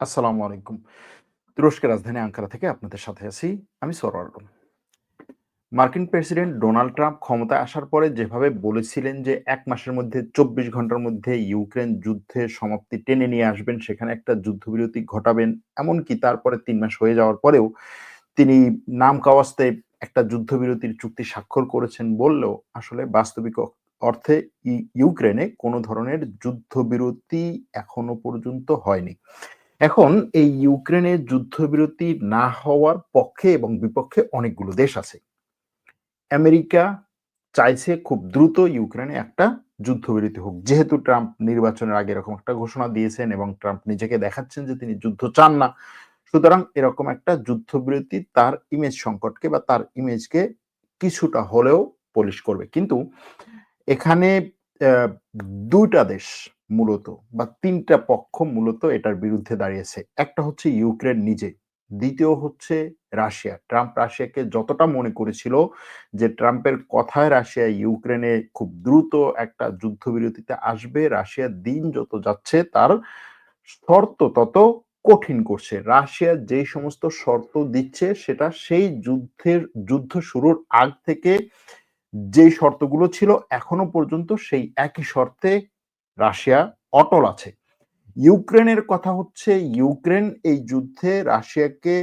আসসালামু আলাইকুম। তুরস্কের রাজধানী আঙ্কারা থেকে আপনাদের সাথে আছি। আমি সরওয়ার মার্কিন প্রেসিডেন্ট ডোনাল্ড ট্রাম্প ক্ষমতায় আসার পরে যেভাবে বলেছিলেন যে এক মাসের মধ্যে ২৪ ঘণ্টার মধ্যে ইউক্রেন যুদ্ধের সমাপ্তি টেনে নিয়ে আসবেন, সেখানে একটা যুদ্ধবিরতি ঘটাবেন। এমনকি তারপরে তিন মাস হয়ে যাওয়ার পরেও তিনি নাম কাওয়াস্তে একটা যুদ্ধবিরতির চুক্তি স্বাক্ষর করেছেন বললেও আসলে বাস্তবিক অর্থে ইউক্রেনে কোনো ধরনের যুদ্ধবিরতি এখনও পর্যন্ত হয়নি। এখন এই ইউক্রেনের যুদ্ধবিরতি না হওয়ার পক্ষে এবং বিপক্ষে অনেকগুলো দেশ আছে। আমেরিকা চাইছে খুব দ্রুত ইউক্রেনে একটা যুদ্ধবিরতি হোক। যেহেতু ট্রাম্প নির্বাচনের আগে এরকম একটা ঘোষণা দিয়েছেন এবং ট্রাম্প নিজেকে দেখাচ্ছেন যে তিনি যুদ্ধ চান না। সুতরাং এরকম একটা যুদ্ধবিরতি তার ইমেজ সংকটকে বা তার ইমেজকে কিছুটা হলেও পলিশ করবে। কিন্তু এখানে ২ দেশ মূলত বা তিনটা পক্ষ মূলত এটার বিরুদ্ধে দাঁড়িয়েছে। একটা হচ্ছে ইউক্রেন নিজে, দ্বিতীয় হচ্ছে রাশিয়া। ট্রাম্প রাশিয়াকে যতটা মনে করেছিল যে ট্রাম্পের কথায় রাশিয়া ইউক্রেনে খুব দ্রুত একটা যুদ্ধবিরতিতে আসবে, রাশিয়া দিন যত যাচ্ছে তার শর্ত তত কঠিন করছে। রাশিয়া যেই সমস্ত শর্ত দিচ্ছে সেটা সেই যুদ্ধের যুদ্ধ শুরুর আগ থেকে যেই শর্তগুলো ছিল এখনও পর্যন্ত সেই একই শর্তে রাশিয়া অটল আছে। ইউক্রেনের কথা হচ্ছে ইউক্রেন এই যুদ্ধে রাশিয়াকে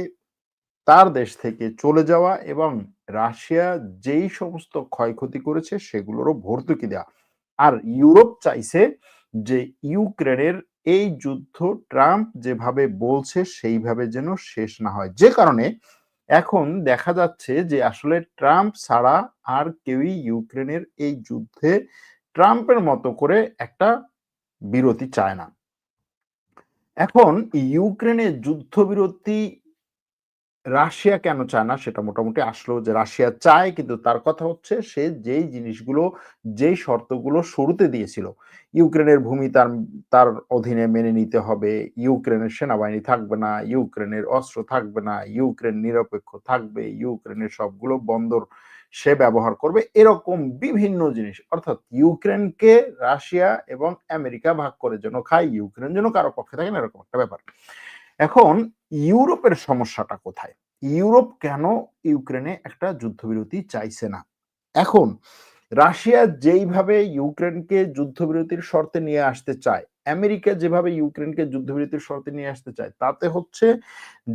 তার দেশ থেকে চলে যাওয়া এবং রাশিয়া যেই সমস্ত ক্ষয়ক্ষতি করেছে সেগুলোরও ভর্তুকি দেওয়া। আর ইউরোপ চাইছে যে ইউক্রেনের এই যুদ্ধ ট্রাম্প যেভাবে বলছে সেইভাবে যেন শেষ না হয়। যে কারণে এখন দেখা যাচ্ছে যে আসলে ট্রাম্প ছাড়া আর কেউই ইউক্রেনের এই যুদ্ধে ট্রাম্পের মতো করে একটা বিরতি চায় না। এখন ইউক্রেনের যুদ্ধবিরতি রাশিয়া কেন চায় না সেটা মোটামুটি আসলো যে রাশিয়া চায়, কিন্তু তার কথা হচ্ছে সে যেই জিনিসগুলো, যেই শর্তগুলো শুরুতে দিয়েছিল, ইউক্রেনের ভূমি তার তার অধীনে মেনে নিতে হবে, ইউক্রেনের সেনাবাহিনী থাকবে না, ইউক্রেনের অস্ত্র থাকবে না, ইউক্রেন নিরপেক্ষ থাকবে, ইউক্রেনের সবগুলো বন্দর সে ব্যবহার করবে, এরকম বিভিন্ন জিনিস। অর্থাৎ ইউক্রেনকে রাশিয়া এবং আমেরিকা ভাগ করে যেন খায়, ইউক্রেন যেন কারও পক্ষে থাকে না, এরকম একটা ব্যাপার। এখন ইউরোপের সমস্যাটা কোথায়? ইউরোপ কেন ইউক্রেনে একটা যুদ্ধবিরতি চাইছে না? এখন রাশিয়া যেইভাবে ইউক্রেনকে যুদ্ধবিরতির শর্তে নিয়ে আসতে চায়, আমেরিকা যেভাবে ইউক্রেনকে যুদ্ধবিরতির শর্তে নিয়ে আসতে চায়, তাতে হচ্ছে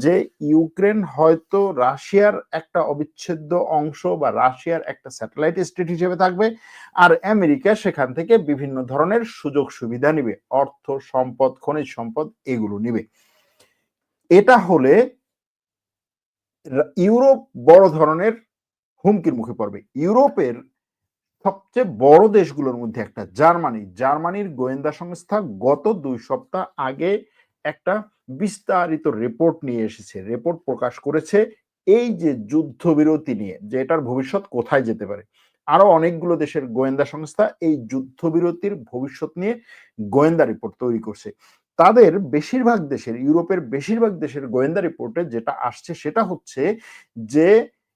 যে ইউক্রেন হয়তো রাশিয়ার একটা অবিচ্ছেদ্য অংশ বা রাশিয়ার একটা স্যাটেলাইট স্টেট হিসেবে থাকবে আর আমেরিকা সেখান থেকে বিভিন্ন ধরনের সুযোগ সুবিধা নিবে, অর্থ সম্পদ, খনিজ সম্পদ এগুলো নিবে। এটা হলে ইউরোপ বড় ধরনের হুমকির মুখে পড়বে। ইউরোপের সবচেয়ে বড় দেশগুলোর মধ্যে একটা জার্মানি। জার্মানির গোয়েন্দা সংস্থা গত দুই সপ্তাহ আগে একটা বিস্তারিত রিপোর্ট নিয়ে এসেছে। রিপোর্ট প্রকাশ করেছে এই যে যুদ্ধবিরতি নিয়ে, যে এটার ভবিষ্যৎ কোথায় যেতে পারে। আরও অনেকগুলো দেশের গোয়েন্দা সংস্থা এই যুদ্ধবিরতির ভবিষ্যৎ নিয়ে গোয়েন্দা রিপোর্ট তৈরি করছে। তাদের বেশিরভাগ দেশের, ইউরোপের বেশিরভাগ দেশের গোয়েন্দা রিপোর্টে যেটা আসছে সেটা হচ্ছে যে,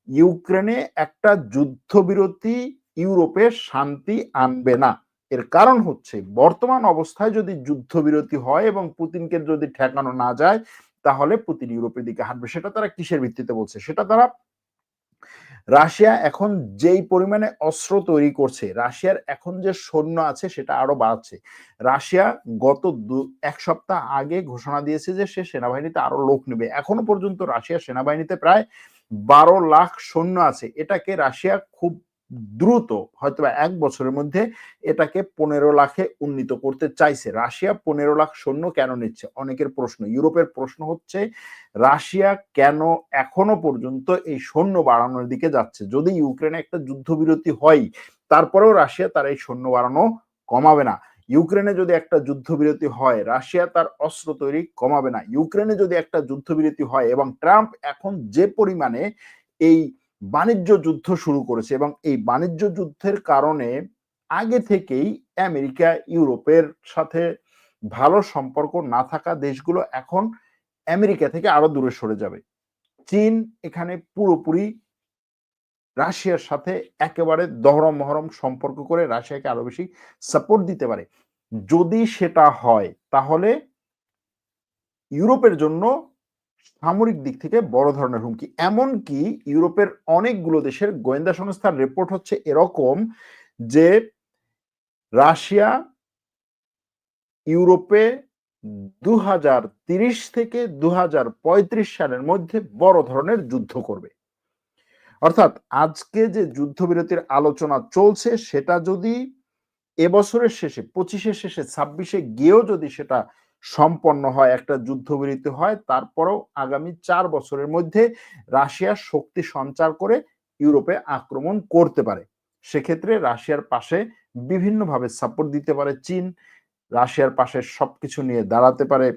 ইউক্রেনে একটা যুদ্ধবিরতি ইউরোপে শান্তি আনবে না। এর কারণ হচ্ছে বর্তমান অবস্থায় যদি যুদ্ধবিরতি হয় এবং পুতিনকে যদি ঠেকানো না যায়, তাহলে পুতিন ইউরোপের দিকে হাঁটবে। সেটা তারা কিসের ভিত্তিতে বলছে? সেটা তারা রাশিয়া এখন যেই পরিমাণে অস্ত্র তৈরি করছে, রাশিয়ার এখন যে সৈন্য আছে সেটা আরও বাড়াচ্ছে। রাশিয়া গত দু, এক সপ্তাহ আগে ঘোষণা দিয়েছে যে সে সেনাবাহিনীতে আরও লোক নেবে। এখনও পর্যন্ত রাশিয়ার সেনাবাহিনীতে প্রায় বারো লাখ সৈন্য আছে। এটাকে রাশিয়া খুব দ্রুত হয়তো এক বছরের মধ্যে এটাকে পনেরো লাখে উন্নীত করতে চাইছে। রাশিয়া পনেরো লাখ সৈন্য কেন নিচ্ছে? অনেকের প্রশ্ন। ইউরোপের প্রশ্ন হচ্ছে, রাশিয়া কেন এখনও পর্যন্ত এই সৈন্য বাড়ানোর দিকে যাচ্ছে? যদি ইউক্রেনে একটা যুদ্ধবিরতি হয়, তারপরেও রাশিয়া তার এই সৈন্য বাড়ানো কমাবে না। ইউক্রেনে যদি একটা যুদ্ধবিরতি হয়, রাশিয়া তার অস্ত্র তৈরি কমাবে না। ইউক্রেনে যদি একটা যুদ্ধবিরতি হয় এবং ট্রাম্প এখন যে পরিমাণে এই বাণিজ্য যুদ্ধ শুরু করেছে এবং এই বাণিজ্য যুদ্ধের কারণে আগে থেকেই আমেরিকা, ইউরোপের সাথে ভালো সম্পর্ক না থাকা দেশগুলো এখন আমেরিকা থেকে আরও দূরে সরে যাবে। চীন এখানে পুরোপুরি রাশিয়ার সাথে একেবারে দহরম মহরম সম্পর্ক করে রাশিয়াকে আরও বেশি সাপোর্ট দিতে পারে। যদি সেটা হয়, তাহলে ইউরোপের জন্য সামরিক দিক থেকে বড় ধরনের হুমকি। এমনকি ইউরোপের অনেকগুলো দেশের গোয়েন্দা সংস্থার রিপোর্ট হচ্ছে এরকম যে রাশিয়া ইউরোপে দু থেকে দু হাজার পঁয়ত্রিশ সালের মধ্যে বড় ধরনের যুদ্ধ করবে। অর্থাৎ আজকে যে যুদ্ধবিরতির আলোচনা চলছে, সেটা যদি এবছরের শেষে, পঁচিশের শেষে, ছাব্বিশে গিয়েও যদি সেটা সম্পন্ন হয়, একটা যুদ্ধবিরতি হয়, তারপরেও আগামী চার বছরের মধ্যে রাশিয়া শক্তি সঞ্চার করে ইউরোপে আক্রমণ করতে পারে। সেক্ষেত্রে রাশিয়ার পাশে বিভিন্নভাবে সাপোর্ট দিতে পারে চীন, রাশিয়ার পাশে সবকিছু নিয়ে দাঁড়াতে পারে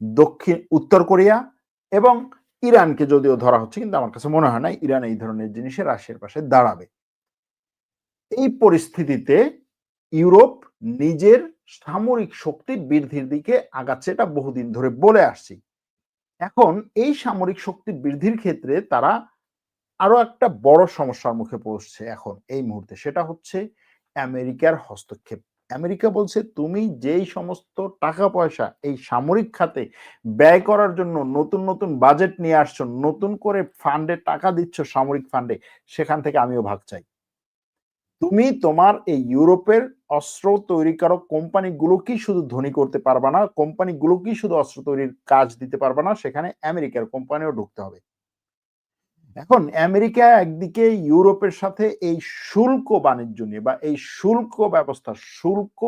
দক্ষিণ, উত্তর কোরিয়া এবং ইরানকে যদিও ধরা হচ্ছে, কিন্তু আমার কাছে মনে হয় না, ইরান এই ধরনের জিনিসে রাশিয়ার পাশে দাঁড়াবে। এই পরিস্থিতিতে ইউরোপ নিজের সামরিক শক্তি বৃদ্ধির দিকে আগাচ্ছে এটা বহুদিন ধরে বলে আসছি। এখন এই সামরিক শক্তি বৃদ্ধির ক্ষেত্রে তারা আরও একটা বড় সমস্যার মুখে পড়ছে এখন এই মুহূর্তে, সেটা হচ্ছে আমেরিকার হস্তক্ষেপ। আমেরিকা বলছে, তুমি যেই সমস্ত টাকা পয়সা এই সামরিক খাতে ব্যয় করার জন্য নতুন নতুন বাজেট নিয়ে আসছো, নতুন করে ফান্ডে টাকা দিচ্ছ, সামরিক ফান্ডে সেখান থেকে আমিও ভাগ চাই। তুমি তোমার এই ইউরোপের অস্ত্র তৈরিকারক কোম্পানিগুলোকেই শুধু ধনী করতে পারবে না কোম্পানিগুলোকেই শুধু অস্ত্র তৈরির কাজ দিতে পারবে না, সেখানে আমেরিকার কোম্পানিও ঢুকতে হবে। এখন আমেরিকা একদিকে ইউরোপের সাথে এই শুল্ক বাণিজ্য নিয়ে বা এই শুল্ক ব্যবস্থা, শুল্ক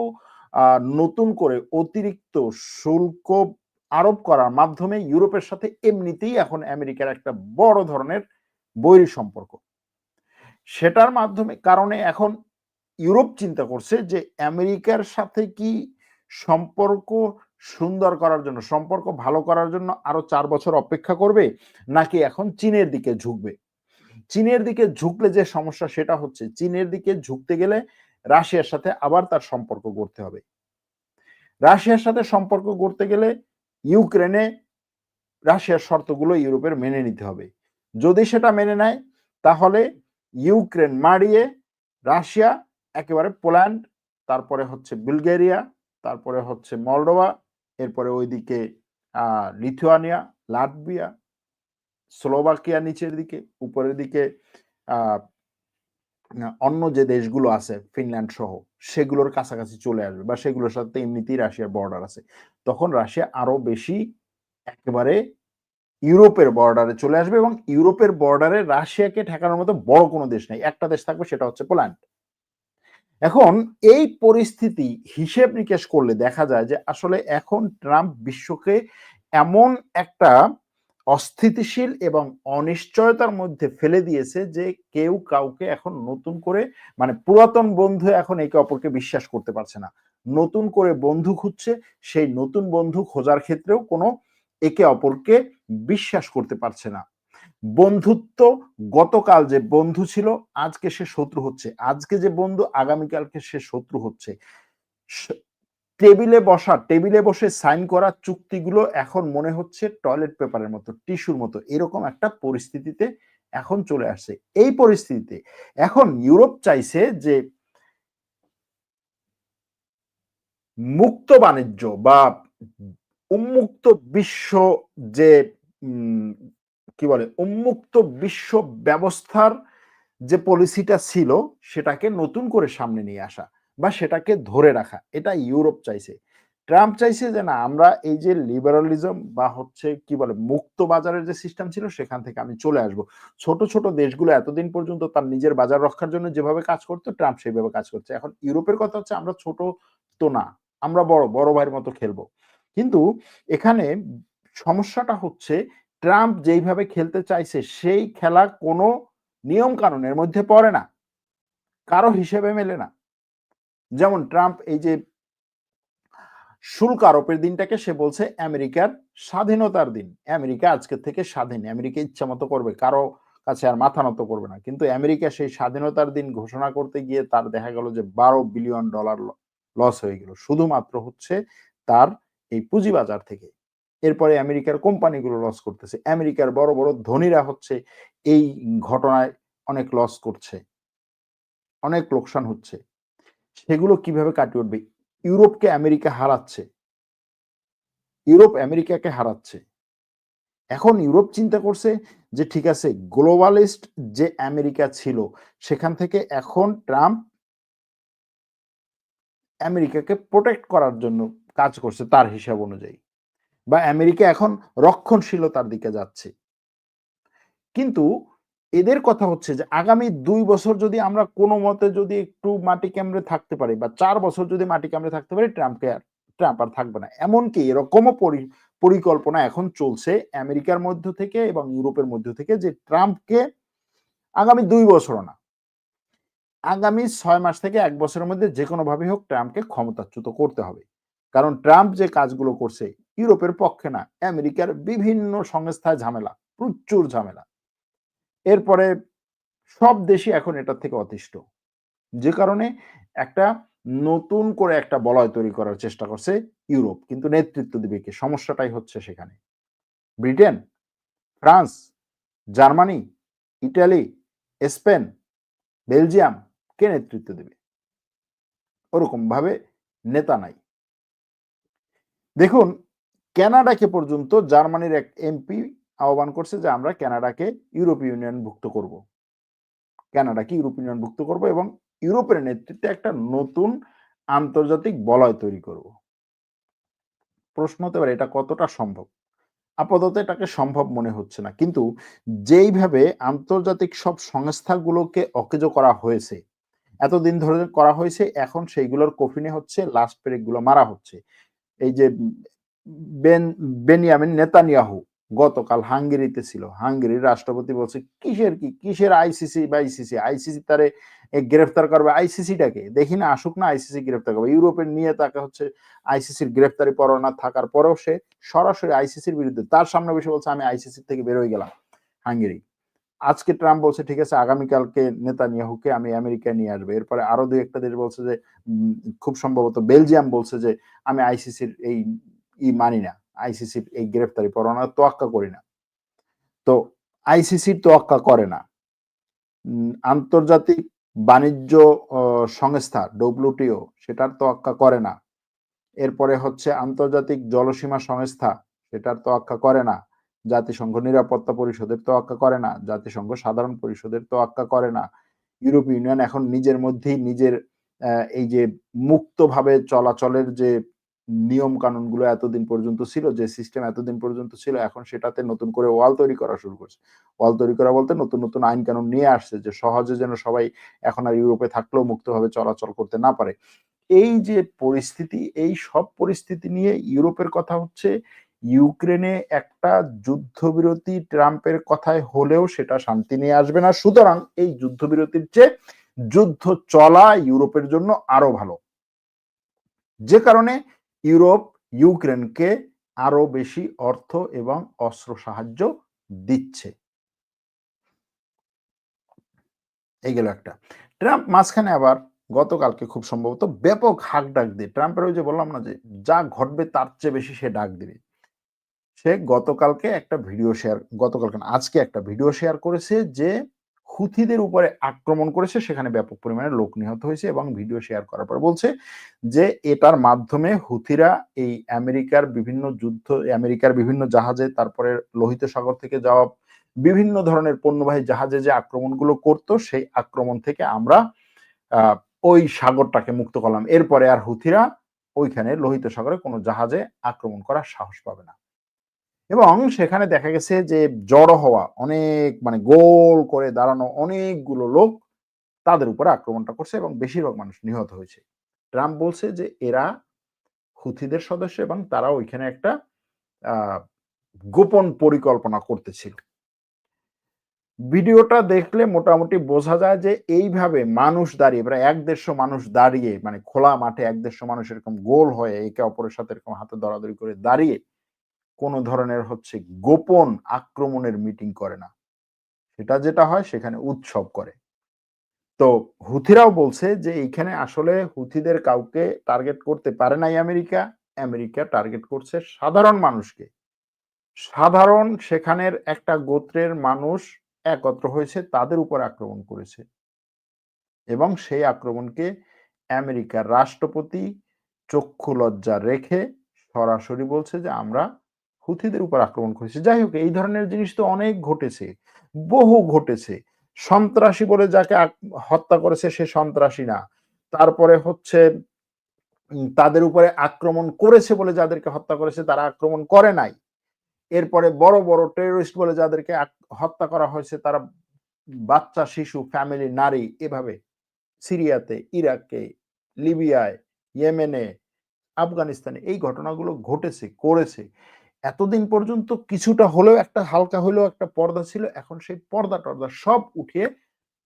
নতুন করে অতিরিক্ত শুল্ক আরোপ করার মাধ্যমে ইউরোপের সাথে এমনিতেই এখন আমেরিকার একটা বড় ধরনের বৈরী সম্পর্ক। সেটার মাধ্যমে কারণে এখন ইউরোপ চিন্তা করছে যে আমেরিকার সাথে কি সম্পর্ক সুন্দর করার জন্য, সম্পর্ক ভালো করার জন্য আরও চার বছর অপেক্ষা করবে, নাকি এখন চীনের দিকে ঝুঁকবে? চীনের দিকে ঝুঁকলে যে সমস্যা সেটা হচ্ছে চীনের দিকে ঝুঁকতে গেলে রাশিয়ার সাথে আবার তার সম্পর্ক গড়তে হবে। রাশিয়ার সাথে সম্পর্ক গড়তে গেলে ইউক্রেনে রাশিয়ার শর্তগুলো ইউরোপের মেনে নিতে হবে। যদি সেটা মেনে নেয়, তাহলে ইউক্রেন মারিয়ে রাশিয়া একেবারে পোল্যান্ড, তারপরে হচ্ছে বুলগেরিয়া, তারপরে হচ্ছে মলডোভা, এরপরে ওইদিকে লিথুয়ানিয়া, লাটভিয়া, স্লোভাকিয়া নিচের দিকে, উপরের দিকে অন্য যে দেশগুলো আছে, ফিনল্যান্ড সহ, সেগুলোর কাছাকাছি চলে আসবে বা সেগুলোর সাথে এমনিতেই রাশিয়ার বর্ডার আছে। তখন রাশিয়া আরও বেশি একেবারে ইউরোপের বর্ডারে চলে আসবে এবং ইউরোপের বর্ডারে রাশিয়াকে ঠেকানোর মতো বড় কোনো দেশ নেই। একটা দেশ থাকবে, সেটা হচ্ছে পোল্যান্ড। এখন এই পরিস্থিতি হিসেব নিকেশ করলে দেখা যায় যে আসলে এখন ট্রাম্প বিশ্বকে এমন একটা অস্থিতিশীল এবং অনিশ্চয়তার মধ্যে ফেলে দিয়েছে যে কেউ কাউকে এখন নতুন করে মানে পুরাতন বন্ধু এখন একে অপরকে বিশ্বাস করতে পারছে না। নতুন করে বন্ধু খুঁজছে, সেই নতুন বন্ধু খোঁজার ক্ষেত্রেও কোনো একে অপরকে বিশ্বাস করতে পারছে না। বন্ধুত্ব গতকাল যে বন্ধু ছিল, আজকে সে শত্রু হচ্ছে। আজকে যে বন্ধু, আগামীকালকে সে শত্রু হচ্ছে। টেবিলে বসা, টেবিলে বসে সাইন করা চুক্তিগুলো এখন মনে হচ্ছে টয়লেট পেপারের মতো, টিস্যুর মতো, এরকম একটা পরিস্থিতিতে এখন চলে আসছে। এই পরিস্থিতিতে এখন ইউরোপ চাইছে যে মুক্ত বাণিজ্য বা উন্মুক্ত বিশ্ব যে কি বলে, উন্মুক্ত বিশ্ব ব্যবস্থার যে পলিসিটা ছিল, সেটাকে নতুন করে সামনে নিয়ে আসা বা সেটাকে ধরে রাখা, এটা ইউরোপ চাইছে। ট্রাম্প চাইছে যে না, আমরা এই যে লিবারালিজম বা হচ্ছে কি বলে, মুক্ত বাজারের যে সিস্টেম ছিল, সেখান থেকে আমি চলে আসব। ছোট ছোট দেশগুলো এতদিন পর্যন্ত তার নিজের বাজার রক্ষার জন্য যেভাবে কাজ করতো, ট্রাম্প সেইভাবে কাজ করছে। এখন ইউরোপের কথা হচ্ছে, আমরা ছোট তো না, আমরা বড় বড় ভাইয়ের মতো খেলব। কিন্তু এখানে সমস্যাটা হচ্ছে ট্রাম্প যেইভাবে খেলতে চাইছে, সেই খেলা কোনো নিয়ম কানুনের মধ্যে পড়ে না। কারও হিসেবে মেলে না। যেমন ট্রাম্প এই যে শুল্ক আরোপের দিনটাকে সে বলছে আমেরিকার স্বাধীনতার দিন। আমেরিকা আজকে থেকে স্বাধীন, আমেরিকা ইচ্ছা মতো করবে, কারও কাছে আর মাথা নত করবে না। কিন্তু আমেরিকা সেই স্বাধীনতার দিন ঘোষণা করতে গিয়ে তার দেখা গেল যে বারো বিলিয়ন ডলার লস হয়ে গেল। শুধুমাত্র হচ্ছে তার এই পুঁজিবাজার থেকে। এরপরে আমেরিকার কোম্পানিগুলো লস করতেছে। আমেরিকার বড় বড় ধনীরা হচ্ছে এই ঘটনায় অনেক লস করছে। অনেক লোকসান হচ্ছে। সেগুলো কীভাবে কাটিয়ে উঠবে? ইউরোপকে আমেরিকা হারাচ্ছে। ইউরোপ আমেরিকাকে হারাচ্ছে। এখন ইউরোপ চিন্তা করছে যে, ঠিক আছে গ্লোবালিস্ট যে আমেরিকা ছিল, সেখান থেকে এখন ট্রাম্প আমেরিকাকে প্রোটেক্ট করার জন্য কাজ করছে তার হিসাব অনুযায়ী। বা আমেরিকা এখন রক্ষণশীলতার দিকে যাচ্ছে। কিন্তু এদের কথা হচ্ছে যে, আগামী দুই বছর যদি আমরা কোনো মতে যদি একটু মাটি কামড়ে থাকতে পারি বা চার বছর যদি মাটি কামড়ে থাকতে পারি ট্রাম্পকে আর, ট্রাম্প আর থাকবে না। এমনকি এরকমও পরিকল্পনা এখন চলছে আমেরিকার মধ্য থেকে এবং ইউরোপের মধ্য থেকে যে ট্রাম্পকে আগামী দুই বছর না। আগামী ছয় মাস থেকে এক বছরের মধ্যে যে কোনোভাবেই হোক ট্রাম্পকে ক্ষমতাচ্যুত করতে হবে। কারণ ট্রাম্প যে কাজগুলো করছে ইউরোপের পক্ষে না, আমেরিকার বিভিন্ন সংস্থায় ঝামেলা, প্রচুর ঝামেলা। এরপরে সব দেশই এখন এটার থেকে অতিষ্ঠ। যে কারণে একটা নতুন করে একটা বলয় তৈরি করার চেষ্টা করছে ইউরোপ, কিন্তু নেতৃত্ব দিবে কে? সমস্যাটাই হচ্ছে সেখানে। Britain, France, Germany, Italy, Spain, Belgium কে নেতৃত্ব দেবে? ওরকম ভাবে নেতা নাই। দেখুন ক্যানাডাকে পর্যন্ত জার্মানির এক এমপি আহ্বান করছে যে আমরা ক্যানাডাকে ইউরোপীয় ইউনিয়ন ভুক্ত করব। ক্যানাডাকে ইউরোপীয় ইউনিয়ন ভুক্ত করব এবং ইউরোপের নেতৃত্বে একটা নতুন আন্তর্জাতিক বলয় তৈরি করব। প্রশ্ন হতে পারে, এটা কতটা সম্ভব? আপাতত এটাকে সম্ভব মনে হচ্ছে না। কিন্তু যেইভাবে আন্তর্জাতিক সব সংস্থাগুলোকে অকেজো করা হয়েছে, এতদিন ধরে করা হয়েছে, এখন সেইগুলোর কফিনে হচ্ছে লাস্ট পেরেকগুলো মারা হচ্ছে। এই যে বেন, বেনিয়ামিন নেতানিয়াহু গতকাল হাঙ্গেরিতে ছিল। হাঙ্গেরির রাষ্ট্রপতি বলছে, কিসের কি? কিসের আইসিসি বা আইসিসি? আইসিসি তারে গ্রেফতার করবে? আইসিসিটাকে? দেখি না, আসুক না আইসিসি গ্রেফতার করবে। ইউরোপের নিয়ে তাকে হচ্ছে আইসিসির গ্রেফতারি পরোয়ানা থাকার পরেও সে সরাসরি আইসিসির বিরুদ্ধে, তার সামনে বসে বলছে, আমি আইসিসি থেকে বেরোয় গেলাম হাঙ্গেরি। আজকে ট্রাম্প বলছে, ঠিক আছে, আগামীকালকে নেতা নিয়াহুকে আমি আমেরিকায় নিয়ে আসবে। এরপরে আরও দুই একটা দেশ বলছে যে খুব সম্ভবত বেলজিয়াম বলছে যে, আমি আইসিসির এই ই মানি না আইসিসির এই গ্রেফতারি পরোয়ানা তোয়াক্কা করি না। তো আইসিসির তোয়াক্কা করে না। আন্তর্জাতিক বাণিজ্য সংস্থা ডব্লিউটিও সেটার তোয়াক্কা করে না। এরপরে হচ্ছে আন্তর্জাতিক জলসীমা সংস্থা সেটার তোয়াক্কা করে না। জাতিসংঘ নিরাপত্তা পরিষদের তোয়াক্কা করে না। জাতিসংঘ সাধারণ পরিষদের তোয়াক্কা করে না। ইউরোপীয় ইউনিয়ন এখন নিজের মধ্যেই নিজের এই যে মুক্তভাবে চলাচলের যে নিয়ম কানুনগুলো এতদিন পর্যন্ত ছিল, যে সিস্টেম এতদিন পর্যন্ত ছিল, এখন সেটাতে নতুন করে ওয়াল তৈরি করা শুরু করছে। ওয়াল তৈরি করা বলতে নতুন নতুন আইন কানুন নিয়ে আসছে, যে সহজে যেন সবাই এখন আর ইউরোপে থাকলেও মুক্তভাবে চলাচল করতে না পারে। এই যে পরিস্থিতি, এই সব পরিস্থিতি নিয়ে ইউরোপের কথা হচ্ছে ইউক্রেনে একটা যুদ্ধবিরতি ট্রাম্পের কথায় হলেও সেটা শান্তি নিয়ে আসবে না। সুতরাং এই যুদ্ধবিরতির চেয়ে যুদ্ধ চলা ইউরোপের জন্য আরও ভালো। যে কারণে ইউরোপ, ইউক্রেনকে আরও বেশি অর্থ এবং অস্ত্র সাহায্য দিচ্ছে। এই গেল একটা। ট্রাম্প মাঝখানে আবার গতকালকে খুব সম্ভবত ব্যাপক হাক ডাক দিয়ে, ট্রাম্পের ওই যে বললাম না যে, যা ঘটবে তার চেয়ে বেশি সে ডাক দিবে। সে গতকালকে একটা ভিডিও শেয়ার গতকালকে আজকে একটা ভিডিও শেয়ার করেছে যে হুথিদের উপরে আক্রমণ করেছে, সেখানে ব্যাপক পরিমাণে লোক নিহত হয়েছে এবং ভিডিও শেয়ার করার পর বলছে যে এটার মাধ্যমে হুথিরা এই আমেরিকার বিভিন্ন যুদ্ধ, আমেরিকার বিভিন্ন জাহাজে, তারপরে লোহিত সাগর থেকে যাওয়া বিভিন্ন ধরনের পণ্যবাহী জাহাজে যে আক্রমণগুলো করত, সেই আক্রমণ থেকে আমরা ওই সাগরটাকে মুক্ত করলাম। এরপরে আর হুথিরা ওইখানে লোহিত সাগরে কোনো জাহাজে আক্রমণ করার সাহস পাবে না। এবং সেখানে দেখা গেছে যে জড়ো হওয়া, অনেক মানে গোল করে দাঁড়ানো অনেকগুলো লোক তাদের উপরে আক্রমণটা করছে এবং বেশিরভাগ মানুষ নিহত হয়েছে। ট্রাম্প বলছে যে এরা হুথিদের সদস্য এবং তারা ওইখানে একটা গোপন পরিকল্পনা করতেছিল। ভিডিওটা দেখলে মোটামুটি বোঝা যায় যে এইভাবে মানুষ দাঁড়িয়ে, প্রায় এক দেড়শো মানুষ দাঁড়িয়ে মানে খোলা মাঠে এক দেড়শো মানুষ এরকম গোল হয়ে একে অপরের সাথে এরকম হাতে দরাদরি করে দাঁড়িয়ে কোনো ধরনের হচ্ছে গোপন আক্রমণের মিটিং করে না। সেটা যেটা হয় সেখানে উৎসব করে। তো হুথিরাও বলছে যে এইখানে আসলে হুথিদের কাউকে টার্গেট করতে পারে নাই আমেরিকা। আমেরিকা টার্গেট করছে সাধারণ মানুষকে। সাধারণ সেখানের একটা গোত্রের মানুষ একত্র হয়েছে, তাদের উপর আক্রমণ করেছে। এবং সেই আক্রমণকে আমেরিকার রাষ্ট্রপতি চক্ষু লজ্জা রেখে সরাসরি বলছে যে আমরা হুথিদের উপর আক্রমণ করেছি। যাই হোক, এই ধরনের জিনিস তো অনেক ঘটেছে, বহু ঘটেছে। সন্ত্রাসী বলে যাকে হত্যা করেছে সে সন্ত্রাসী না। তারপরে হচ্ছে তাদের উপরে আক্রমণ করেছে বলে যাদেরকে হত্যা করেছে, তারা আক্রমণ করে নাই। এরপরে বড় বড় টেরোরিস্ট বলে যাদেরকে হত্যা করা হয়েছে, তারা বাচ্চা, শিশু ফ্যামিলি নারী এভাবে সিরিয়াতে, ইরাকে, লিবিয়ায়, ইয়েমেনে, আফগানিস্তানে এই ঘটনাগুলো ঘটেছে, করেছে। এতদিন পর্যন্ত কিছুটা হলেও একটা, হালকা হলেও একটা পর্দা ছিল, এখন সেই পর্দা টর্দা সব উঠিয়ে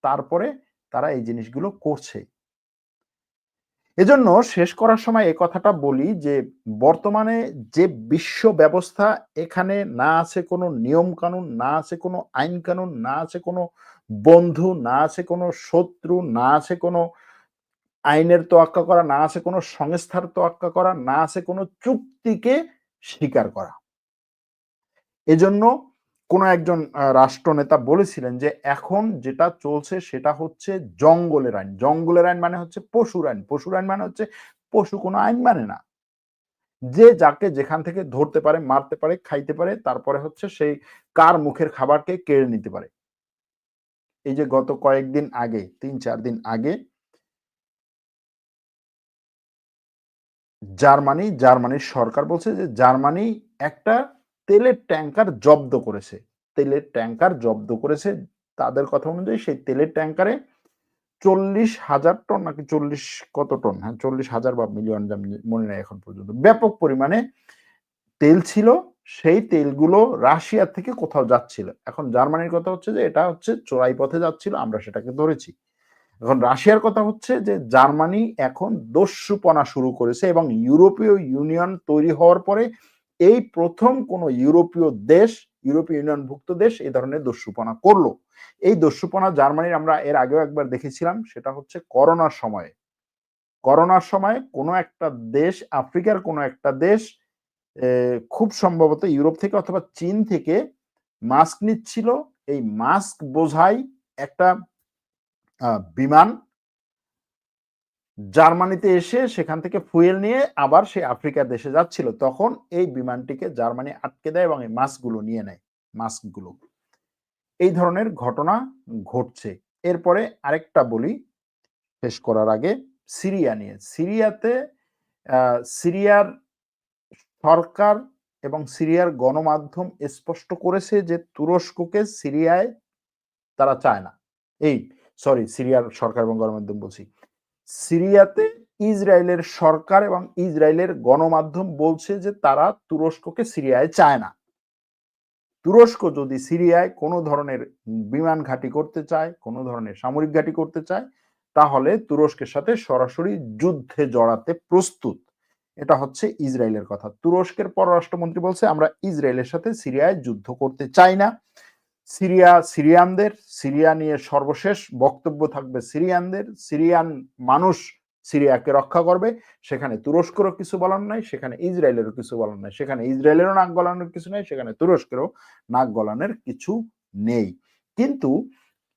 তারপরে তারা এই জিনিসগুলো করছে। এজন্য শেষ করার সময় এ কথাটা বলি যে, বর্তমানে যে বিশ্ব ব্যবস্থা এখানে না আছে কোনো নিয়ম কানুন না আছে কোনো আইন কানুন না আছে কোনো বন্ধু, না আছে কোনো শত্রু, না আছে কোনো আইনের তোয়াক্কা করা, না আছে কোনো সংস্থার তোয়াক্কা করা, না আছে কোনো চুক্তিকে স্বীকার করা। এজন্য কোন একজন রাষ্ট্রনেতা বলেছিলেন যে এখন যেটা চলছে সেটা হচ্ছে জঙ্গলের আইন। জঙ্গলের আইন মানে হচ্ছে পশুর আইন। পশুর আইন মানে হচ্ছে পশু কোনো আইন মানে না। যে যাকে যেখান থেকে ধরতে পারে, মারতে পারে, খাইতে পারে, তারপরে হচ্ছে সেই কার মুখের খাবারকে কেড়ে নিতে পারে। এই যে গত কয়েকদিন আগে, তিন চার দিন আগে জার্মানি, জার্মানির সরকার বলছে যে জার্মানি একটা তেলের ট্যাঙ্কার জব্দ করেছে। তেলের ট্যাঙ্কার জব্দ করেছে, তাদের কথা অনুযায়ী সেই তেলের ট্যাঙ্কারে চল্লিশ হাজার টন নাকি চল্লিশ কত টন হ্যাঁ চল্লিশ হাজার বা মিলিয়ন মনে নেই এখন পর্যন্ত। ব্যাপক পরিমাণে তেল ছিল, সেই তেলগুলো রাশিয়া থেকে কোথাও যাচ্ছিল। এখন জার্মানির কথা হচ্ছে যে, এটা হচ্ছে চোরাই পথে যাচ্ছিল, আমরা সেটাকে ধরেছি। এখন রাশিয়ার কথা হচ্ছে যে, জার্মানি এখন দস্যুপনা শুরু করেছে এবং ইউরোপীয় ইউনিয়ন তৈরি হওয়ার পরে এই প্রথম কোন ইউরোপীয় দেশ, ইউরোপীয় ইউনিয়নভুক্ত দেশ এই ধরনের দস্যুপনা করল। এই দস্যুপনা জার্মানির আমরা এর আগেও একবার দেখেছিলাম, সেটা হচ্ছে করোনার সময়ে। করোনার সময় কোনো একটা দেশ, আফ্রিকার কোনো একটা দেশ খুব সম্ভবত ইউরোপ থেকে অথবা চীন থেকে মাস্ক নিচ্ছিল। এই মাস্ক বোঝাই একটা বিমান জার্মানিতে এসে সেখান থেকে ফুয়েল নিয়ে আবার সে আফ্রিকার দেশে যাচ্ছিল। তখন এই বিমানটিকে জার্মানি আটকে দেয় এবং এই মাস্কগুলো নিয়ে নেয়, মাস্কগুলো। এই ধরনের ঘটনা ঘটছে। এরপরে আরেকটা বলি শেষ করার আগে, সিরিয়া নিয়ে। সিরিয়াতে সিরিয়ার সরকার এবং সিরিয়ার গণমাধ্যম স্পষ্ট করেছে যে তুরস্ককে সিরিয়ায় তারা চায় না। এই সরি সিরিয়ার সরকার এবং গণমাধ্যম বলছি। সিরিয়াতে ইসরায়েলের সরকার এবং ইসরায়েলের গণমাধ্যম বলছে যে তারা তুরস্ককে সিরিয়ায় চায় না। তুরস্ক যদি সিরিয়ায় কোনো ধরনের বিমান ঘাঁটি করতে চায়, কোনো ধরনের সামরিক ঘাঁটি করতে চায়, তাহলে তুরস্কের সাথে সরাসরি যুদ্ধে জড়াতে প্রস্তুত। এটা হচ্ছে ইসরায়েলের কথা। তুরস্কের পররাষ্ট্রমন্ত্রী বলছে, আমরা ইসরায়েলের সাথে সিরিয়ায় যুদ্ধ করতে চাই না। সিরিয়া, সিরিয়ানদের, সিরিয়া নিয়ে সর্বশেষ বক্তব্য থাকবে সিরিয়ানদের, সিরিয়ান মানুষ সিরিয়াকে রক্ষা করবে। সেখানে তুরস্কেরও কিছু বলার নাই, সেখানে ইসরায়েলেরও কিছু বলার নাই, সেখানে ইসরায়েলেরও নাক গলানোর কিছু নেই, সেখানে তুরস্কেরও নাক গলানোর কিছু নেই। কিন্তু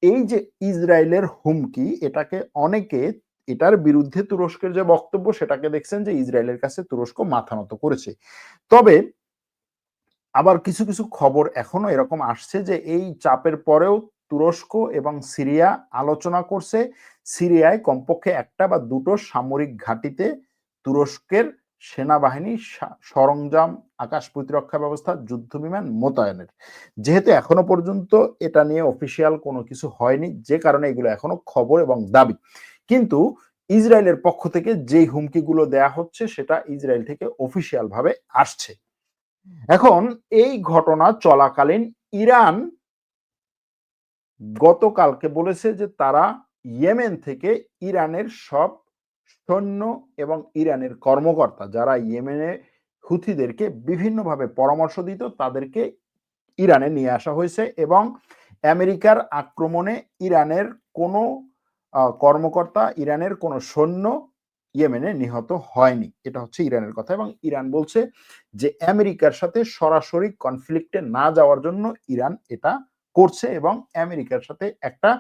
এই যে ইসরায়েলের হুমকি, এটাকে অনেকে, এটার বিরুদ্ধে তুরস্কের যে বক্তব্য, সেটাকে দেখছেন যে ইসরায়েলের কাছে তুরস্ক মাথা নত করেছে। তবে আবার কিছু কিছু খবর এখনও এরকম আসছে যে এই চাপের পরেও তুরস্ক এবং সিরিয়া আলোচনা করছে। সিরিয়ায় কমপক্ষে একটা বা দুটো সামরিক ঘাঁটিতে তুরস্কের সেনাবাহিনী সরঞ্জাম, আকাশ প্রতিরক্ষা ব্যবস্থা যুদ্ধ বিমান মোতায়েনের। যেহেতু এখনও পর্যন্ত এটা নিয়ে অফিসিয়াল কোনো কিছু হয়নি, যে কারণে এগুলো এখনও খবর এবং দাবি। কিন্তু ইসরায়েলের পক্ষ থেকে যেই হুমকিগুলো দেয়া হচ্ছে, সেটা ইসরায়েল থেকে অফিসিয়াল ভাবে আসছে। এখন এই ঘটনা চলাকালীন ইরান গতকালকে বলেছে যে তারা ইয়েমেন থেকে ইরানের সব সৈন্য এবং ইরানের কর্মকর্তা যারা ইয়েমেনে হুথিদেরকে বিভিন্নভাবে পরামর্শ দিত, তাদেরকে ইরানে নিয়ে আসা হয়েছে এবং আমেরিকার আক্রমণে ইরানের কোনো কর্মকর্তা, ইরানের কোনো সৈন্য ইয়েমেনে নিহত হয়নি। এটা হচ্ছে ইরানের কথা এবং ইরান বলছে যে আমেরিকার সাথে সরাসরি কনফ্লিক্টে না যাওয়ার জন্য ইরান এটা করছে এবং আমেরিকার সাথে একটা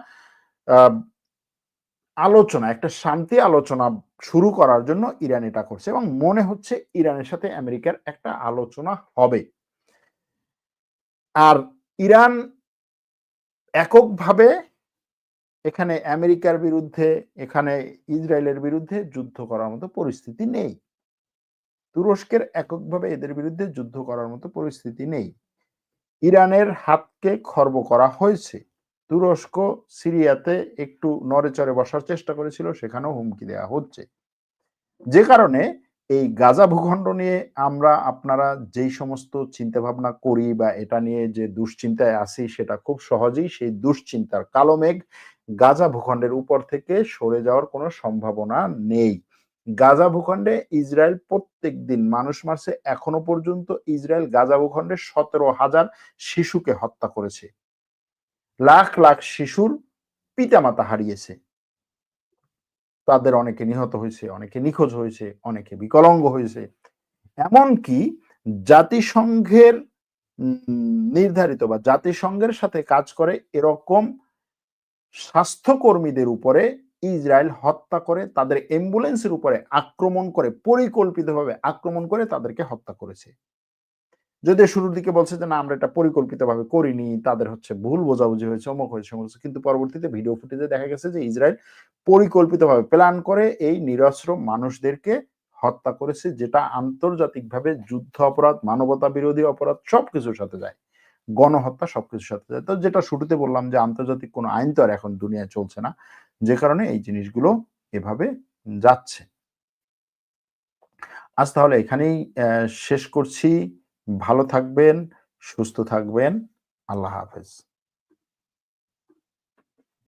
আলোচনা, একটা শান্তি আলোচনা শুরু করার জন্য ইরান এটা করছে এবং মনে হচ্ছে ইরানের সাথে আমেরিকার একটা আলোচনা হবে। আর ইরান এককভাবে এখানে আমেরিকার বিরুদ্ধে, এখানে ইসরায়েলের বিরুদ্ধে যুদ্ধ করার মতো পরিস্থিতি নেই। তুরস্কের এককভাবে এদের বিরুদ্ধে যুদ্ধ করার মতো পরিস্থিতি নেই। ইরানের হাতকে খর্ব করা হয়েছে। তুরস্ক সিরিয়াতে একটু নড়েচড়ে বসার চেষ্টা করেছিল, সেখানেও হুমকি দেওয়া হচ্ছে। যে কারণে এই গাজা ভূখণ্ড নিয়ে আমরা, আপনারা যেই সমস্ত চিন্তা ভাবনা করি বা এটা নিয়ে যে দুশ্চিন্তায় আসি সেটা খুব সহজেই সেই দুশ্চিন্তার কালো মেঘ গাজা ভূখণ্ডের উপর থেকে সরে যাওয়ার কোনো সম্ভাবনা নেই। গাজা ভূখণ্ডে ইসরায়েল প্রত্যেক দিন মানুষ মারছে, এখনও পর্যন্ত ইসরায়েল গাজা ভূখণ্ডে সতেরো হাজার শিশুকে হত্যা করেছে। লাখ লাখ শিশুর পিতামাতা হারিয়েছে। তাদের অনেকে নিহত হয়েছে, অনেকে নিখোঁজ হয়েছে, অনেকে বিকলাঙ্গ হয়েছে। এমনকি জাতিসংঘের নির্ধারিত বা জাতিসংঘের সাথে কাজ করে এরকম স্বাস্থ্যকর্মীদের উপরে ইসরায়েল হত্যা করে, তাদের অ্যাম্বুলেন্সের উপরে আক্রমণ করে, পরিকল্পিতভাবে আক্রমণ করে তাদেরকে হত্যা করেছে। যদি শুরুর দিকে বলছে যে, না, আমরা এটা পরিকল্পিতভাবে করিনি, তাদের হচ্ছে ভুল বোঝাবুঝি হয়েছে, অমুক হয়েছে কিন্তু পরবর্তীতে ভিডিও ফুটেজে দেখা গেছে যে, ইসরায়েল পরিকল্পিতভাবে প্ল্যান করে এই নিরস্ত্র মানুষদেরকে হত্যা করেছে, যেটা আন্তর্জাতিকভাবে যুদ্ধ অপরাধ মানবতা বিরোধী অপরাধ সবকিছুর সাথে যায়। গণহত্যা সবকিছুর সাথে তো যেটা শুরুতে বললাম যে আন্তর্জাতিক কোনো আইন তো আর এখন দুনিয়ায় চলছে না, যে কারণে এই জিনিসগুলো এভাবে যাচ্ছে। আজ তাহলে এখানেই শেষ করছি। ভালো থাকবেন, সুস্থ থাকবেন। আল্লাহ হাফেজ।